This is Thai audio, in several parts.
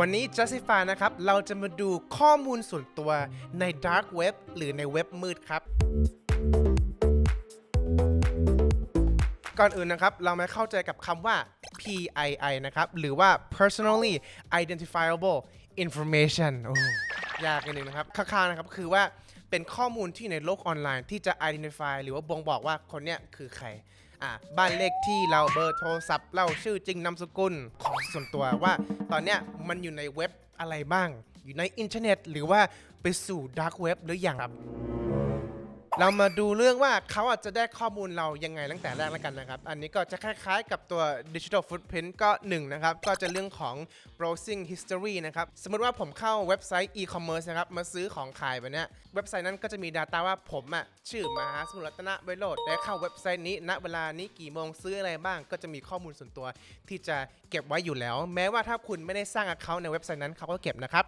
วันนี้ Justify นะครับ เราจะมาดูข้อมูลส่วนตัวใน Dark Web หรือในเว็บมืดครับ ก่อนอื่นนะครับ เรามาเข้าใจกับคำว่า PII นะครับ หรือว่า personally identifiable information โอ้ยากนิดนึงนะครับข้างๆนะครับ คือว่าเป็นข้อมูลที่ในโลกออนไลน์ที่จะ identify หรือว่าบ่งบอกว่าคนเนี้ยคือใครอะบ้านเลขที่เราเบอร์โทรศัพท์เราชื่อจริงนามสกุลของส่วนตัวว่า ตอนเนี้ยมันอยู่ในเว็บอะไรบ้าง อยู่ในอินเทอร์เน็ต หรือว่าไปสู่ดาร์กเว็บหรืออยังครับ เรามาดูเรื่องว่าเขาอาจจะได้ข้อมูลเรายังไงตั้งแต่แรกแล้วกันนะครับ อันนี้ก็จะคล้ายๆกับตัว Digital Footprint ก็หนึ่งนะครับ ก็จะเรื่องของ browsing history นะครับ สมมติว่าผมเข้าเว็บไซต์ e-commerce นะครับ มาซื้อของขายแบบเนี้ยเว็บไซต์นั้นก็จะมี Data ว่าผมอะชื่อมหาสมุทรัตนไวโรดได้เข้าเว็บไซต์นี้ณเวลานี้กี่โมงซื้ออะไรบ้าง ก็จะมีข้อมูลส่วนตัวที่จะเก็บไว้อยู่แล้ว แม้ว่าถ้าคุณไม่ได้สร้าง account ในเว็บไซต์นั้นเขาก็เก็บนะครับ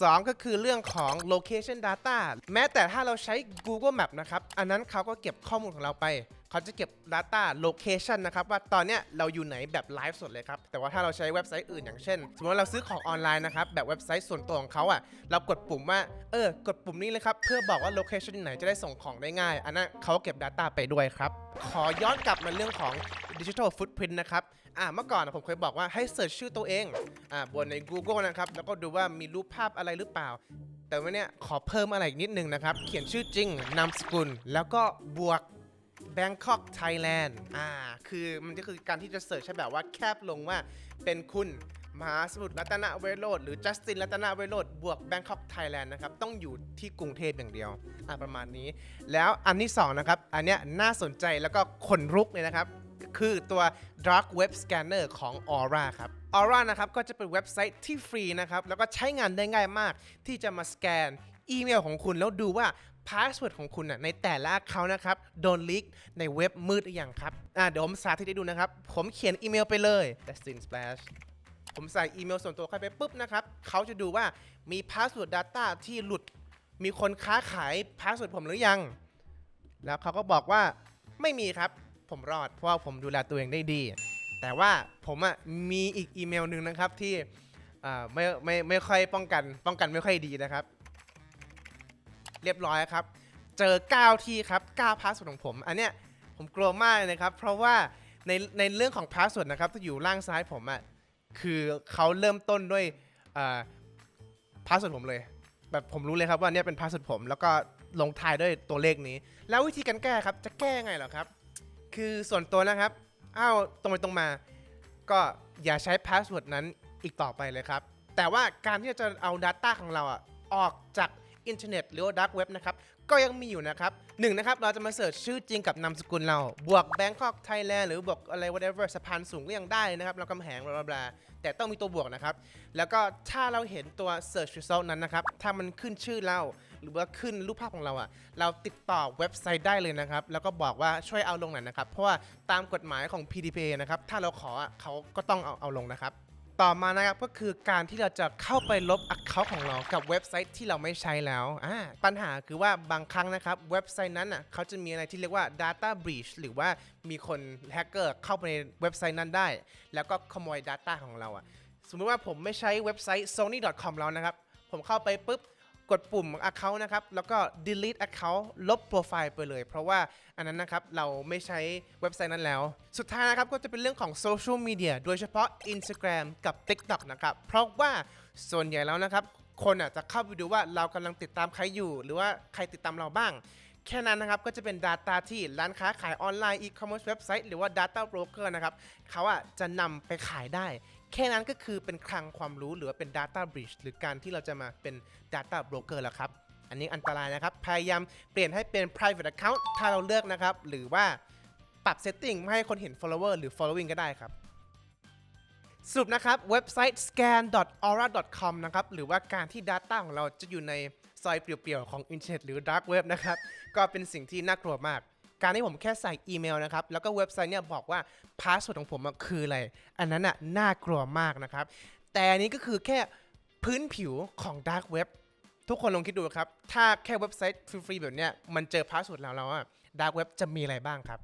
2 ก็คือเรื่องของ location data แม้แต่ถ้าเราใช้ Google Map นะครับ อันนั้นเขาก็เก็บข้อมูลของเราไป เขาจะเก็บ data location นะครับ ว่าตอนเนี้ยเราอยู่ไหนแบบไลฟ์สดเลยครับ แต่ว่าถ้าเราใช้เว็บไซต์อื่นอย่างเช่น สมมติเราซื้อของออนไลน์นะครับ แบบเว็บไซต์ส่วนตัวของเขาอะ เรากดปุ่มว่า เออ กดปุ่มนี้เลยครับ เพื่อบอกว่า location ไหนจะได้ส่งของได้ง่าย อันนั้นเขาเก็บ data ไปด้วยครับ ขอย้อนกลับมาเรื่องของ digital footprint นะครับอ่าเมื่อก่อนผมเคยบอกว่าให้เสิร์ชชื่อตัวเองอ่าบนใน Google นะครับ แล้วก็ดูว่ามีรูปภาพอะไรหรือเปล่า แต่ว่าเนี่ยขอเพิ่มอะไรอีกนิดนึงนะครับ เขียนชื่อจริง นามสกุล แล้วก็บวก Bangkok Thailand อ่า คือมันก็คือการที่จะเสิร์ชให้แบบว่าแคบลงว่าเป็นคุณมหาสมุทรรัตนเวโรธหรือจัสตินรัตนเวโรธบวก Bangkok Thailand นะครับ ต้องอยู่ที่กรุงเทพอย่างเดียวอ่าประมาณนี้ แล้วอันที่สองนะครับ อันเนี้ยน่าสนใจแล้วก็ขนลุกเลยนะครับ คือตัว Dark Web Scanner ของ Aura ครับ Aura นะครับก็จะเป็นเว็บไซต์ที่ฟรีนะครับแล้วก็ใช้งานได้ง่ายมาก ที่จะมาสแกนอีเมลของคุณแล้วดูว่าพาสเวิร์ดของคุณน่ะในแต่ละเขานะครับโดนลีกในเว็บมืดหรือยังครับอ่าเดี๋ยวผมสาธิตให้ดูนะครับ ผมเขียนอีเมลไปเลย Destin Splash ผมใส่อีเมลส่วนตัวเข้าไปปุ๊บนะครับเขาจะดูว่ามีพาสเวิร์ด Data ที่หลุด มีคนค้าขายพาสเวิร์ดผมหรือยัง แล้วเขาก็บอกว่าไม่มีครับ ผมรอดเพราะว่าผมดูแลตัวเองได้ดี แต่ว่าผมอะมีอีกอีเมลหนึ่งนะครับที่อ่าไม่ไม่ไม่ค่อยป้องกันป้องกันไม่ค่อยดีนะครับ เรียบร้อยครับ เจอ 9 ที่ครับ9พาสเวิร์ดของผม อันเนี้ยผมกลัวมากเลยนะครับเพราะว่าในในเรื่องของพาสเวิร์ดนะครับที่อยู่ล่างซ้ายผมอะคือเขาเริ่มต้นด้วยพาสเวิร์ดผมเลย แบบผมรู้เลยครับว่าเนี่ยเป็นพาสเวิร์ดผม แล้วก็ลงท้ายด้วยตัวเลขนี้ แล้ววิธีการแก้ครับจะแก้ยังไงเหรอครับ คือส่วนตัวนะครับอ้าวตรงไปตรงมา ก็อย่าใช้พาสเวิร์ดนั้นอีกต่อไปเลยครับ แต่ว่าการที่จะเอา Data ของเราอะออกจากอินเทอร์เน็ตหรือดักเว็บนะครับ ก็ยังมีอยู่นะครับหนึ่งนะครับ เราจะมาเสิร์ชชื่อจริงกับนามสกุลเรา บวก Bangkok Thailand หรือบวกอะไร whatever สะพานสูงก็ยังได้นะครับ เรากำแหงบลาบลาแต่ต้องมีตัวบวกนะครับ แล้วก็ถ้าเราเห็นตัว search result นั้นนะครับ ถ้ามันขึ้นชื่อเรา หรือว่าขึ้นรูปภาพของเราอะ เราติดต่อเว็บไซต์ได้เลยนะครับ แล้วก็บอกว่าช่วยเอาลงหน่อยนะครับ เพราะว่าตามกฎหมายของ PDPA นะครับ ถ้าเราขอเขาก็ต้องเอาเอาลงนะครับ ต่อมานะครับก็คือการที่เราจะเข้าไปลบ Account ของเรากับเว็บไซต์ที่เราไม่ใช้แล้วอ่าปัญหาคือว่าบางครั้งนะครับเว็บไซต์นั้นอะเขาจะมีอะไรที่เรียกว่า data breach หรือว่ามีคนแฮกเกอร์เข้าไปในเว็บไซต์นั้นได้ แล้วก็ขโมย Data ของเราอะสมมติว่าผมไม่ใช้เว็บไซต์ sony.com แล้วนะครับ ผมเข้าไปปุ๊บ กดปุ่ม Account นะครับ แล้วก็ delete Account ลบโปรไฟล์ไปเลย เพราะว่าอันนั้นนะครับเราไม่ใช้เว็บไซต์นั้นแล้ว สุดท้ายนะครับก็จะเป็นเรื่องของโซเชียลมีเดียโดยเฉพาะ Instagram กับ TikTok นะครับเพราะว่าส่วนใหญ่แล้วนะครับคนอะจะเข้าไปดูว่าเรากำลังติดตามใครอยู่ หรือว่าใครติดตามเราบ้าง แค่นั้นนะครับก็จะเป็น Data ที่ร้านค้าขายออนไลน์ e-commerce เว็บไซต์หรือว่า Data Broker นะครับเขาอะจะนำไปขายได้ แค่นั้นก็คือเป็นคลังความรู้หรือว่าเป็น Data Breach หรือการที่เราจะมาเป็น Data Broker แล้วครับ อันนี้อันตรายนะครับ พยายามเปลี่ยนให้เป็น private account ถ้าเราเลือกนะครับ หรือว่าปรับ setting ไม่ให้คนเห็น follower หรือ following ก็ได้ครับสรุปนะครับ เว็บไซต์ scan.aura.com นะครับ หรือว่าการที่ Data ของเราจะอยู่ในซอยเปลี่ยวๆ ของอินเทอร์เน็ตหรือ Dark Web นะครับ ก็เป็นสิ่งที่น่ากลัวมาก การที่ผมแค่ใส่อีเมลนะครับแล้วก็เว็บไซต์เนี่ยบอกว่าพาสเวิร์ดของผมคืออะไร อันนั้นอะน่ากลัวมากนะครับ แต่อันนี้ก็คือแค่พื้นผิวของดาร์กเว็บทุกคนลองคิดดูครับ ถ้าแค่เว็บไซต์ฟรีๆแบบเนี้ยมันเจอพาสเวิร์ดแล้วแล้วอะดาร์กเว็บจะมีอะไรบ้างครับ